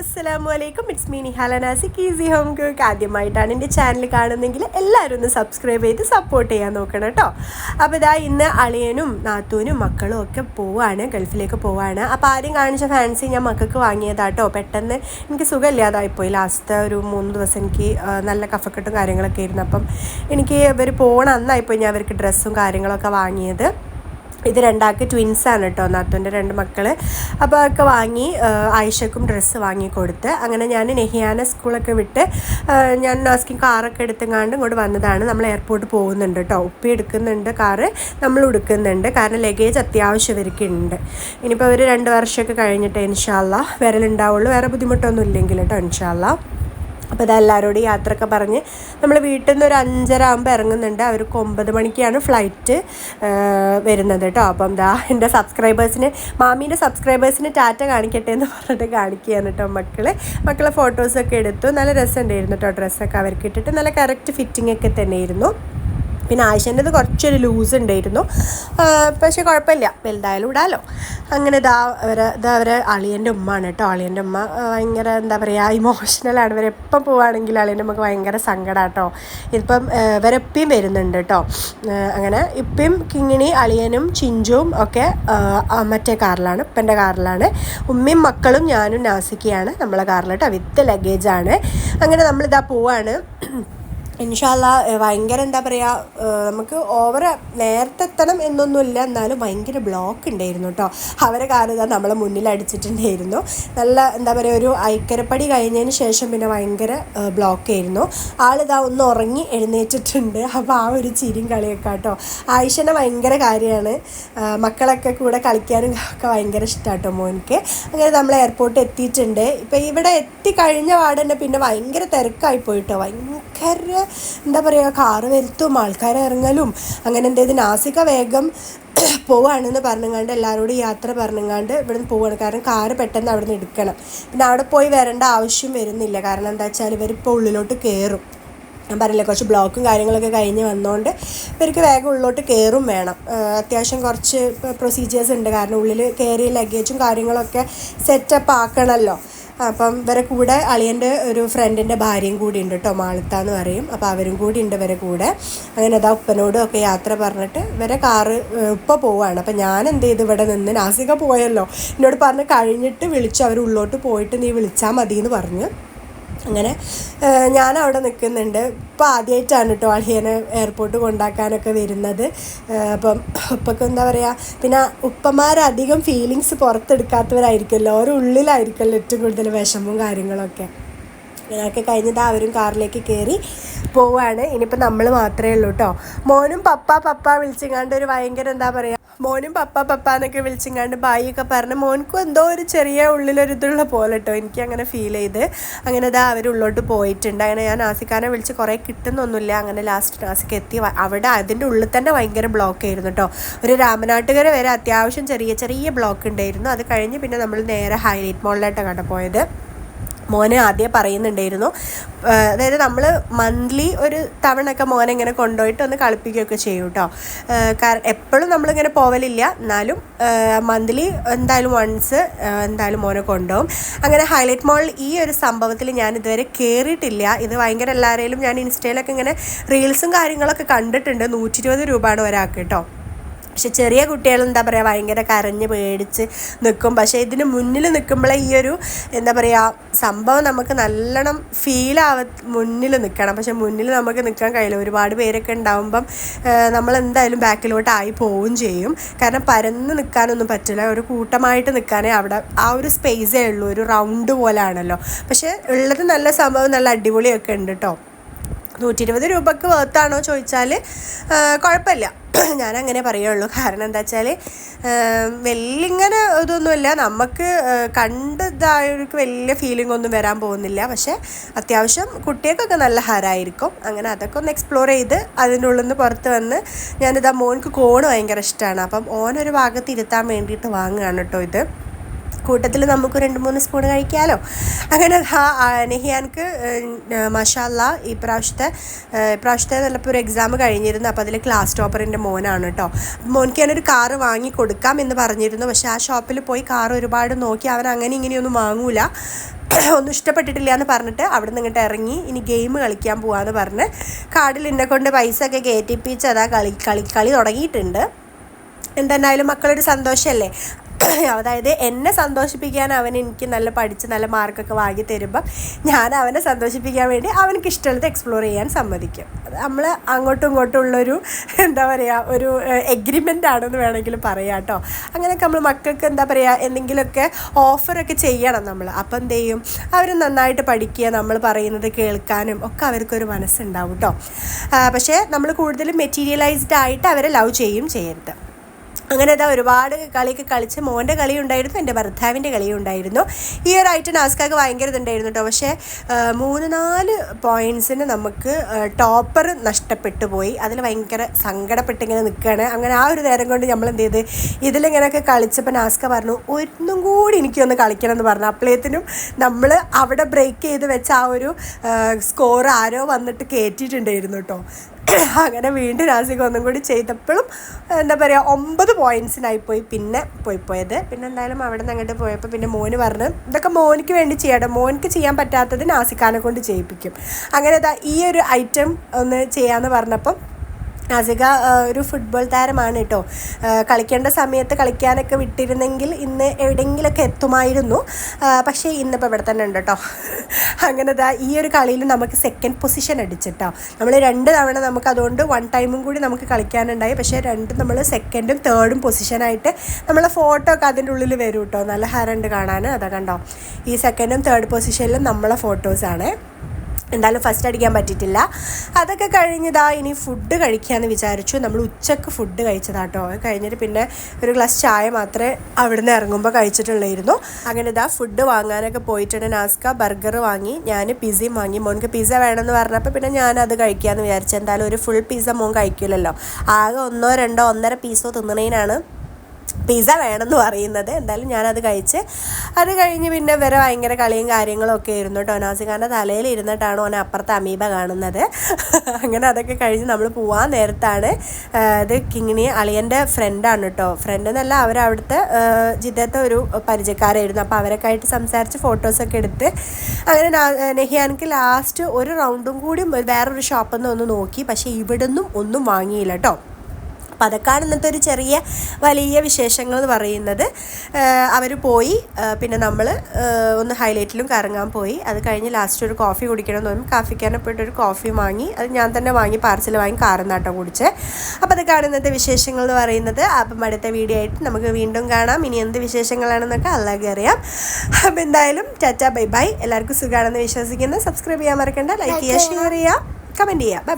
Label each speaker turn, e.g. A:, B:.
A: അസ്സലാമു അലൈക്കും. It's me Nihala Nasik. Easy home cook ആദ്യമായിട്ടാണ് എന്റെ ചാനൽ കാണുന്നതെങ്കിൽ എല്ലാവരും ഒന്ന് സബ്സ്ക്രൈബ് ചെയ്ത് സപ്പോർട്ട് ചെയ്യാൻ നോക്കണം കേട്ടോ. അപ്പോൾ ഇതാ ഇന്ന് അളിയനും നാത്തൂനും മക്കളും ഒക്കെ പോവാണ്. ഗൾഫിലേക്ക് പോവാണ്. അപ്പോൾ ആദ്യം കാണിച്ച ഫാൻസി ഞാൻ മക്കൾക്ക് വാങ്ങിയതാട്ടോ. പെട്ടെന്ന് എനിക്ക് സുഖമില്ലാതായിപ്പോയി. ലാസ്റ്റ് ഒരു മൂന്ന് ദിവസം എനിക്ക് നല്ല കഫക്കെട്ടും കാര്യങ്ങളൊക്കെ ആയിരുന്നു. അപ്പം എനിക്ക് ഇവർ പോകണം അന്നായിപ്പോയി ഞാൻ അവർക്ക് ഡ്രസ്സും കാര്യങ്ങളൊക്കെ വാങ്ങിയത്. ഇത് രണ്ടാൾക്ക് ട്വിൻസാണ് കേട്ടോ നാത്തോന്റെ രണ്ട് മക്കൾ അപ്പോൾ അതൊക്കെ വാങ്ങി ആയിഷക്കും ഡ്രസ്സ് വാങ്ങി കൊടുത്ത് അങ്ങനെ ഞാൻ നെഹിയാന സ്കൂളൊക്കെ വിട്ട് ഞാൻ നാസ്കിൻ കാറൊക്കെ എടുത്തെങ്ങാണ്ട് ഇങ്ങോട്ട് വന്നതാണ്. നമ്മൾ എയർപോർട്ട് പോകുന്നുണ്ട് കേട്ടോ ഉപ്പി എടുക്കുന്നുണ്ട് കാറ് നമ്മൾ എടുക്കുന്നുണ്ട് കാരണം ലഗേജ് അത്യാവശ്യം ഇവർക്ക് ഉണ്ട് ഇനിയിപ്പോൾ ഒരു രണ്ട് വർഷമൊക്കെ കഴിഞ്ഞിട്ട് ഇൻഷാല്ല വിരലുണ്ടാവുള്ളൂ വേറെ ബുദ്ധിമുട്ടൊന്നും ഇല്ലെങ്കിൽ കേട്ടോ ഇൻഷാല്ല അപ്പോൾ ഇതെല്ലാവരോടും യാത്രയൊക്കെ പറഞ്ഞ് നമ്മൾ വീട്ടിൽ നിന്ന് ഒരു അഞ്ചര ആകുമ്പോൾ ഇറങ്ങുന്നുണ്ട് അവർക്ക് ഒമ്പത് മണിക്കാണ് ഫ്ലൈറ്റ് വരുന്നത് കേട്ടോ. അപ്പം ദാ എന്റെ സബ്സ്ക്രൈബേഴ്സിന് മാമീന്റെ സബ്സ്ക്രൈബേഴ്സിന് ടാറ്റ കാണിക്കട്ടെ എന്ന് പറഞ്ഞിട്ട് കാണിക്കുകയാണ് കേട്ടോ മക്കളെ. മക്കളെ ഫോട്ടോസൊക്കെ എടുത്തു. നല്ല രസമുണ്ടായിരുന്നു കേട്ടോ ഡ്രസ്സൊക്കെ അവർക്ക് ഇട്ടിട്ട്. നല്ല കറക്റ്റ് ഫിറ്റിംഗ് ഒക്കെ തന്നെയായിരുന്നു. പിന്നെ ആയിഷന്റെത് കുറച്ചൊരു ലൂസ് ഉണ്ടായിരുന്നു. പക്ഷേ കുഴപ്പമില്ല. വലുതായാലും ഇടാലോ. അങ്ങനെ ഇതാ അവരെ ഇതാ അവരെ അളിയന്റെ ഉമ്മയാണ് കേട്ടോ. അളിയന്റെ ഉമ്മ ഭയങ്കര എന്താ പറയുക ഇമോഷണലാണ് ഇവർ എപ്പം പോവുകയാണെങ്കിൽ അളിയന്റെ ഉമ്മക്ക് ഭയങ്കര സങ്കടം കേട്ടോ. ഇതിപ്പം ആ, ഇവരെപ്പിയും വരുന്നുണ്ട് കേട്ടോ. അങ്ങനെ ഇപ്പം കിങ്ങിണി അളിയനും ചിഞ്ചും ഒക്കെ മറ്റേ കാറിലാണ് ഇപ്പന്റെ കാറിലാണ്. ഉമ്മയും മക്കളും ഞാനും നാസിക്കയാണ് നമ്മളെ കാറിൽ കേട്ടോ വിത്ത് ലഗേജാണ് അങ്ങനെ നമ്മളിതാ പോവാണ്. ഇൻഷാല്ല ഭയങ്കര എന്താ പറയുക നമുക്ക് ഓവർ നേരത്തെ എത്തണം എന്നൊന്നുമില്ല. എന്നാലും ഭയങ്കര ബ്ലോക്ക് ഉണ്ടായിരുന്നു കേട്ടോ അവരെ കാരണം നമ്മളെ മുന്നിൽ അടിച്ചിട്ടുണ്ടായിരുന്നു. നല്ല എന്താ പറയുക ഒരു ഐക്കരപ്പടി കഴിഞ്ഞതിന് ശേഷം പിന്നെ ഭയങ്കര ബ്ലോക്ക് ആയിരുന്നു. ആളിതാ ഒന്ന് ഉറങ്ങി എഴുന്നേറ്റിട്ടുണ്ട്. അപ്പോൾ ആ ഒരു ചിരിയും കളിയൊക്കെ കേട്ടോ ആയിഷനെ ഭയങ്കര കാര്യമാണ്. മക്കളൊക്കെ കൂടെ കളിക്കാനും ഒക്കെ ഭയങ്കര ഇഷ്ടമാട്ടോ മോനിക്ക് അങ്ങനെ നമ്മൾ എയർപോർട്ട് എത്തിയിട്ടുണ്ട്. ഇപ്പം ഇവിടെ എത്തി കഴിഞ്ഞ പാട് തന്നെ പിന്നെ ഭയങ്കര തിരക്കായി പോയിട്ടോ. ഭയങ്കര എന്താ പറയുക കാറ് വരുത്തും ആൾക്കാർ ഇറങ്ങലും അങ്ങനെ എന്തേത് നാസിക വേഗം പോവാണെന്ന് പറഞ്ഞങ്ങാണ്ട് എല്ലാവരോടും യാത്ര പറഞ്ഞങ്ങാണ്ട് ഇവിടുന്ന് പോവാണ്. കാരണം കാറ് പെട്ടെന്ന് അവിടെ നിന്ന് എടുക്കണം. പിന്നെ അവിടെ പോയി വരേണ്ട ആവശ്യം വരുന്നില്ല. കാരണം എന്താ വെച്ചാൽ ഇവരിപ്പോൾ ഉള്ളിലോട്ട് കയറും ഞാൻ പറഞ്ഞില്ലേ കുറച്ച് ബ്ലോക്കും കാര്യങ്ങളൊക്കെ കഴിഞ്ഞ് വന്നതുകൊണ്ട് ഇവർക്ക് വേഗം ഉള്ളിലോട്ട് കയറും വേണം. അത്യാവശ്യം കുറച്ച് പ്രൊസീജിയേഴ്സ് ഉണ്ട്. കാരണം ഉള്ളിൽ കയറിയ ലഗേജും കാര്യങ്ങളൊക്കെ സെറ്റപ്പ് ആക്കണമല്ലോ അപ്പം ഇവരെ കൂടെ അളിയന്റെ ഒരു ഫ്രണ്ടിന്റെ ഭാര്യയും കൂടി ഉണ്ട് കേട്ടോ മാളിത്ത എന്ന് പറയും. അപ്പോൾ അവരും കൂടി ഉണ്ട് ഇവരെ കൂടെ. അങ്ങനെ അതാ ഉപ്പനോടും ഒക്കെ യാത്ര പറഞ്ഞിട്ട് ഇവരെ കാറ് ഉപ്പ പോവാണ്. അപ്പം ഞാൻ എന്ത് ചെയ്തു? ഇവിടെ നിന്ന് നാസിക പോയല്ലോ. എന്നോട് പറഞ്ഞ് കഴിഞ്ഞിട്ട് വിളിച്ചു. അവർ ഉള്ളോട്ട് പോയിട്ട് നീ വിളിച്ചാൽ മതി എന്ന് പറഞ്ഞു. അങ്ങനെ ഞാൻ അവിടെ നിൽക്കുന്നുണ്ട്. ഇപ്പം ആദ്യമായിട്ടാണ് കേട്ടോ അളിയനെ എയർപോർട്ട് കൊണ്ടാക്കാനൊക്കെ വരുന്നത്. അപ്പം ഉപ്പൊക്കെ എന്താ പറയുക പിന്നെ ഉപ്പമാരധികം ഫീലിങ്സ് പുറത്തെടുക്കാത്തവരായിരിക്കുമല്ലോ. ഓരോ ഉള്ളിലായിരിക്കുമല്ലോ ഏറ്റവും കൂടുതൽ വിഷമവും കാര്യങ്ങളൊക്കെ. അങ്ങനെയൊക്കെ കഴിഞ്ഞിട്ട് അവരും കാറിലേക്ക് കയറി പോവാണ്. ഇനിയിപ്പോൾ നമ്മൾ മാത്രമേ ഉള്ളൂ കേട്ടോ മോനും പപ്പ പപ്പ വിളിച്ചിങ്ങാണ്ട് ഒരു ഭയങ്കര എന്താ പറയുക മോനും പപ്പ പപ്പ എന്നൊക്കെ വിളിച്ചിങ്ങാണ്ട് ബായിയൊക്കെ പറഞ്ഞ് മോൻക്കും എന്തോ ഒരു ചെറിയ ഉള്ളിലൊരു ഇതുള്ള പോലെ കേട്ടോ എനിക്ക് അങ്ങനെ ഫീൽ ചെയ്ത്. അങ്ങനെ ഇതാ അവർ ഉള്ളോട്ട് പോയിട്ടുണ്ട്. അങ്ങനെ ഞാൻ നാസിക്കാനെ വിളിച്ച് കുറേ കിട്ടുന്നൊന്നുമില്ല. അങ്ങനെ ലാസ്റ്റ് നാസിക്ക് എത്തി. അവിടെ അതിന്റെ ഉള്ളിൽ തന്നെ ഭയങ്കര ബ്ലോക്ക് ആയിരുന്നു കേട്ടോ ഒരു രാമനാട്ടുകര വരെ അത്യാവശ്യം ചെറിയ ചെറിയ ബ്ലോക്ക് ഉണ്ടായിരുന്നു. അത് കഴിഞ്ഞ് പിന്നെ നമ്മൾ നേരെ ഹൈലൈറ്റ് മോളിലായിട്ടാണ് കേട്ടോ പോയത്. മോനെ ആദ്യം പറയുന്നുണ്ടായിരുന്നു. അതായത് നമ്മൾ മന്ത്ലി ഒരു തവണയൊക്കെ മോനെ ഇങ്ങനെ കൊണ്ടുപോയിട്ട് ഒന്ന് കളിപ്പിക്കുകയൊക്കെ ചെയ്യും കേട്ടോ കാരണം എപ്പോഴും നമ്മളിങ്ങനെ പോവലില്ല. എന്നാലും മന്ത്ലി എന്തായാലും വൺസ് എന്തായാലും മോനെ കൊണ്ടുപോകും. അങ്ങനെ ഹൈലൈറ്റ് മോൾ ഈ ഒരു സംഭവത്തിൽ ഞാൻ ഇതുവരെ കയറിയിട്ടില്ല ഇത് ഭയങ്കര എല്ലാവരെയും ഞാൻ ഇൻസ്റ്റയിലൊക്കെ ഇങ്ങനെ റീൽസും കാര്യങ്ങളൊക്കെ കണ്ടിട്ടുണ്ട്. നൂറ്റി രൂപയാണ് ഒരാൾക്ക് കേട്ടോ പക്ഷെ ചെറിയ കുട്ടികൾ എന്താ പറയുക ഭയങ്കര കരഞ്ഞ് പേടിച്ച് നിൽക്കും പക്ഷേ ഇതിന് മുന്നിൽ നിൽക്കുമ്പോഴേ ഈ ഒരു എന്താ പറയുക സംഭവം നമുക്ക് നല്ലോണം ഫീലാവ മുന്നിൽ നിൽക്കണം പക്ഷെ മുന്നിൽ നമുക്ക് നിൽക്കാൻ കഴിയില്ല. ഒരുപാട് പേരൊക്കെ ഉണ്ടാവുമ്പം നമ്മൾ എന്തായാലും ബാക്കിലോട്ട് ആയി പോവുകയും ചെയ്യും. കാരണം പരന്ന് നിൽക്കാനൊന്നും പറ്റില്ല. ഒരു കൂട്ടമായിട്ട് നിൽക്കാനേ അവിടെ ആ ഒരു സ്പേസേ ഉള്ളൂ. ഒരു റൗണ്ട് പോലാണല്ലോ. പക്ഷേ ഉള്ളത് നല്ല സംഭവം നല്ല അടിപൊളിയൊക്കെ ഉണ്ട് കേട്ടോ നൂറ്റി ഇരുപത് രൂപക്ക് വേർത്താണോ ചോദിച്ചാൽ കുഴപ്പമില്ല ഞാൻ അങ്ങനെ പറയുള്ളൂ. കാരണം എന്താ വെച്ചാൽ വലിയ ഇങ്ങനെ ഇതൊന്നുമില്ല. നമുക്ക് കണ്ട് ഇതായവർക്ക് വലിയ ഫീലിംഗ് ഒന്നും വരാൻ പോകുന്നില്ല. പക്ഷേ അത്യാവശ്യം കുട്ടികൾക്കൊക്കെ നല്ല ഹരായിരിക്കും അങ്ങനെ അതൊക്കെ ഒന്ന് എക്സ്പ്ലോർ ചെയ്ത് അതിന്റെ ഉള്ളിൽ നിന്ന് പുറത്ത് വന്ന് ഞാനിതാ മോൻക്ക് കോണ് ഭയങ്കര ഇഷ്ടമാണ് അപ്പം ഓനൊരു ഭാഗത്ത് ഇരുത്താൻ വേണ്ടിയിട്ട് വാങ്ങുകയാണ് കേട്ടോ ഇത്. കൂട്ടത്തിൽ നമുക്ക് രണ്ട് മൂന്ന് സ്പൂൺ കഴിക്കാമല്ലോ അങ്ങനെ നെഹിയാൻക്ക് മഷാല്ല ഈ പ്രാവശ്യത്തെ ഇപ്രാവശ്യത്തെ നല്ലപ്പോൾ ഒരു എക്സാം കഴിഞ്ഞിരുന്നു. അപ്പോൾ അതിൽ ക്ലാസ് ടോപ്പറിന്റെ മോനാണ് കേട്ടോ മോൻക്ക് ഞാനൊരു കാറ് വാങ്ങി കൊടുക്കാം എന്ന് പറഞ്ഞിരുന്നു. പക്ഷേ ആ ഷോപ്പിൽ പോയി കാർ ഒരുപാട് നോക്കി. അവൻ അങ്ങനെ ഇങ്ങനെയൊന്നും വാങ്ങൂല. ഒന്നും ഇഷ്ടപ്പെട്ടിട്ടില്ല എന്ന് പറഞ്ഞിട്ട് അവിടെ നിന്ന് ഇങ്ങോട്ട് ഇറങ്ങി. ഇനി ഗെയിം കളിക്കാൻ പോവാന്ന് പറഞ്ഞ് കാർഡിൽ എന്നെ കൊണ്ട് പൈസ ഒക്കെ കയറ്റിപ്പിച്ച് അതാ കളി കളി കളി തുടങ്ങിയിട്ടുണ്ട്. എന്തെന്നായാലും മക്കളൊരു സന്തോഷമല്ലേ അതായത് എന്നെ സന്തോഷിപ്പിക്കാൻ അവൻ എനിക്ക് നല്ല പഠിച്ച് നല്ല മാർക്കൊക്കെ വാങ്ങി തരുമ്പം ഞാൻ അവനെ സന്തോഷിപ്പിക്കാൻ വേണ്ടി അവനക്ക് ഇഷ്ടമുള്ളത് എക്സ്പ്ലോർ ചെയ്യാൻ സമ്മതിക്കും. അത് നമ്മൾ അങ്ങോട്ടും ഇങ്ങോട്ടും ഉള്ളൊരു എന്താ പറയുക ഒരു എഗ്രിമെന്റ് ആണെന്ന് വേണമെങ്കിൽ പറയാം കേട്ടോ. അങ്ങനെയൊക്കെ നമ്മൾ മക്കൾക്ക് എന്താ പറയുക എന്തെങ്കിലുമൊക്കെ ഓഫറൊക്കെ ചെയ്യണം നമ്മൾ. അപ്പം എന്ത് ചെയ്യും? അവർ നന്നായിട്ട് പഠിക്കുക നമ്മൾ പറയുന്നത് കേൾക്കാനും ഒക്കെ അവർക്കൊരു മനസ്സുണ്ടാവും കേട്ടോ. പക്ഷേ നമ്മൾ കൂടുതലും മെറ്റീരിയലൈസ്ഡ് ആയിട്ട് അവരെ ലവ് ചെയ്യും ചെയ്യരുത്. അങ്ങനെ ഇതാ ഒരുപാട് കളിയൊക്കെ കളിച്ച് മോന്റെ കളി ഉണ്ടായിരുന്നു എന്റെ ഭർത്താവിന്റെ കളിയും ഉണ്ടായിരുന്നു ഈ ഒരു ആയിട്ട് നാസ്കാക്ക് ഭയങ്കര ഇതുണ്ടായിരുന്നു കേട്ടോ പക്ഷേ മൂന്ന് നാല് പോയിന്റ്സിന് നമുക്ക് ടോപ്പർ നഷ്ടപ്പെട്ടു പോയി. അതിൽ ഭയങ്കര സങ്കടപ്പെട്ട് ഇങ്ങനെ നിൽക്കുകയാണ് അങ്ങനെ ആ ഒരു നേരം കൊണ്ട് നമ്മൾ എന്ത് ചെയ്ത്? ഇതിലിങ്ങനെയൊക്കെ കളിച്ചപ്പോൾ നാസ്ക പറഞ്ഞു ഒന്നും കൂടി എനിക്കൊന്ന് കളിക്കണം എന്ന് പറഞ്ഞു. അപ്പോഴത്തേനും നമ്മൾ അവിടെ ബ്രേക്ക് ചെയ്ത് വെച്ച ആ ഒരു സ്കോർ ആരോ വന്നിട്ട് കയറ്റിയിട്ടുണ്ടായിരുന്നു കേട്ടോ അങ്ങനെ വീണ്ടും നാസിക ഒന്നും കൂടി ചെയ്തപ്പോഴും എന്താ പറയുക ഒമ്പത് പോയി. പിന്നെ പോയി പോയത്. പിന്നെ എന്തായാലും അവിടെ നിന്ന് അങ്ങോട്ട് പോയപ്പോൾ പിന്നെ മോന് പറഞ്ഞു ഇതൊക്കെ മോനിക്ക് വേണ്ടി ചെയ്യണം മോനിക്ക് ചെയ്യാൻ പറ്റാത്തത് നാസിക്കാനെ കൊണ്ട് ചെയ്യിപ്പിക്കും. അങ്ങനെ ഈ ഒരു ഐറ്റം ഒന്ന് ചെയ്യാമെന്ന് പറഞ്ഞപ്പം നാസിക ഒരു ഫുട്ബോൾ താരമാണ് കേട്ടോ കളിക്കേണ്ട സമയത്ത് കളിക്കാനൊക്കെ വിട്ടിരുന്നെങ്കിൽ ഇന്ന് എവിടെയെങ്കിലുമൊക്കെ എത്തുമായിരുന്നു. പക്ഷേ ഇന്നിപ്പോൾ ഇവിടെ തന്നെ ഉണ്ട് കേട്ടോ അങ്ങനെ ദാ ഈ ഒരു കളിയിൽ നമുക്ക് സെക്കൻഡ് പൊസിഷൻ അടിച്ചിട്ടോ നമ്മൾ രണ്ട് തവണ നമുക്ക് അതുകൊണ്ട് വൺ ടൈമും കൂടി നമുക്ക് കളിക്കാനുണ്ടായി. പക്ഷേ രണ്ടും നമ്മൾ സെക്കൻഡും തേർഡും പൊസിഷനായിട്ട് നമ്മളെ ഫോട്ടോ ഒക്കെ അതിന്റെ ഉള്ളിൽ വരും കേട്ടോ നല്ല ഹരണ്ട് കാണാൻ. അതാ കണ്ടോ? ഈ സെക്കൻഡും തേർഡ് പൊസിഷനിലും നമ്മളെ ഫോട്ടോസാണ് എന്തായാലും ഫസ്റ്റ് അടിക്കാൻ പറ്റിയിട്ടില്ല. അതൊക്കെ കഴിഞ്ഞതാ ഇനി ഫുഡ് കഴിക്കാമെന്ന് വിചാരിച്ചു. നമ്മൾ ഉച്ചയ്ക്ക് ഫുഡ് കഴിച്ചതാട്ടോ. കഴിഞ്ഞിട്ട് പിന്നെ ഒരു ഗ്ലാസ് ചായ മാത്രമേ അവിടുന്ന് ഇറങ്ങുമ്പോൾ കഴിച്ചിട്ടുള്ളായിരുന്നു. അങ്ങനെ ഇതാ ഫുഡ് വാങ്ങാനൊക്കെ പോയിട്ടുണ്ട്. നാസ്ക ബർഗർ വാങ്ങി. ഞാൻ പിസയും വാങ്ങി. മോൻക്ക് പിസ വേണമെന്ന് പറഞ്ഞപ്പോൾ പിന്നെ ഞാൻ അത് കഴിക്കാമെന്ന് വിചാരിച്ചു. എന്തായാലും ഒരു ഫുൾ പിസ മോൻ കഴിക്കില്ലല്ലോ ആകെ ഒന്നോ രണ്ടോ ഒന്നര പീസോ തിന്നണേനാണ്. പിസ്സ വേണമെന്ന് പറയുന്നത്. എന്തായാലും ഞാനത് കഴിച്ച് അത് കഴിഞ്ഞ് പിന്നെ വരെ ഭയങ്കര കളിയും കാര്യങ്ങളും ഒക്കെ ആയിരുന്നു കേട്ടോ. നാസിഖാന്റെ തലയിൽ ഇരുന്നിട്ടാണ് ഓൻ അപ്പുറത്തെ അമീബ കാണുന്നത്. അങ്ങനെ അതൊക്കെ കഴിഞ്ഞ് നമ്മൾ പോവാൻ നേരത്താണ് ഇത് കിങ്ങിണി അളിയന്റെ ഫ്രണ്ടാണ് കേട്ടോ. ഫ്രണ്ട് എന്നല്ല അവരവിടുത്തെ ജിദ്ദത്തെ ഒരു പരിചയക്കാരായിരുന്നു. അപ്പോൾ അവരൊക്കെ ആയിട്ട് സംസാരിച്ച് ഫോട്ടോസൊക്കെ എടുത്ത് അങ്ങനെ നെഹിയാനക്ക് ലാസ്റ്റ് ഒരു റൗണ്ടും കൂടി വേറൊരു ഷോപ്പിൽ നിന്ന് ഒന്ന് നോക്കി. പക്ഷേ ഇവിടുന്നും ഒന്നും വാങ്ങിയില്ല കേട്ടോ. അപ്പം അതൊക്കെയാണ് ഇന്നത്തെ ഒരു ചെറിയ വലിയ വിശേഷങ്ങൾ എന്ന് പറയുന്നത് അവർ പോയി. പിന്നെ നമ്മൾ ഒന്ന് ഹൈലൈറ്റിലും കറങ്ങാൻ പോയി. അത് കഴിഞ്ഞ് ലാസ്റ്റ് ഒരു കോഫി കുടിക്കണം എന്ന് തോന്നി. കാഫിക്കാരനെ പോയിട്ട് ഒരു കോഫി വാങ്ങി. അത് ഞാൻ തന്നെ വാങ്ങി പാർസൽ വാങ്ങി കാറുന്നാട്ടോ കുടിച്ച്. അപ്പോൾ അതൊക്കെയാണ് ഇന്നത്തെ വിശേഷങ്ങൾ എന്ന് പറയുന്നത്. അപ്പം അടുത്ത വീഡിയോ ആയിട്ട് നമുക്ക് വീണ്ടും കാണാം. ഇനി എന്ത് വിശേഷങ്ങളാണെന്നൊക്കെ അല്ലാതെ അറിയാം. അപ്പം എന്തായാലും ടാറ്റ ബൈ ബൈ. എല്ലാവർക്കും സുഖമാണെന്ന് വിശ്വസിക്കുന്നു. സബ്സ്ക്രൈബ് ചെയ്യാൻ മറക്കണ്ട. ലൈക്ക് ചെയ്യുക ഷെയർ ചെയ്യുക കമന്റ് ചെയ്യുക ബൈ ബൈ